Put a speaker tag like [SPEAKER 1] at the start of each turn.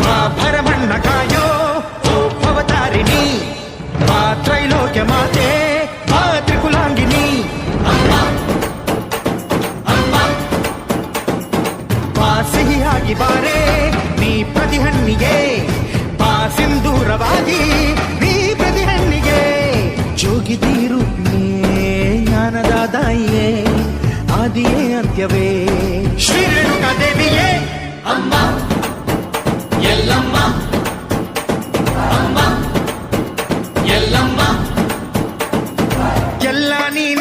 [SPEAKER 1] మా భరమన్నకాయో ఓ భవతారిణి మా త్రైలోక్యమాతే మా త్రికులాంగిని అమ్మా అమ్మా మా ಸಿಹಿಯಾಗಿ ಬಾರೆ ನೀ ಪ್ರತಿಹಣ್ಣಿಗೆ ಬಾ ಸಿಂಧೂರವಾಗಿ ನೀ ಪ್ರತಿಹಣ್ಣಿಗೆ ಜೋಗಿದಿ ರೂಪಿಣಿಯೇ ಜ್ಞಾನದಾದಾಯಿಯೇ ಆದಿಯೇ ಅಂತ್ಯವೇ ಶ್ರೀ ಎಲ್ಲ ನೀನೇ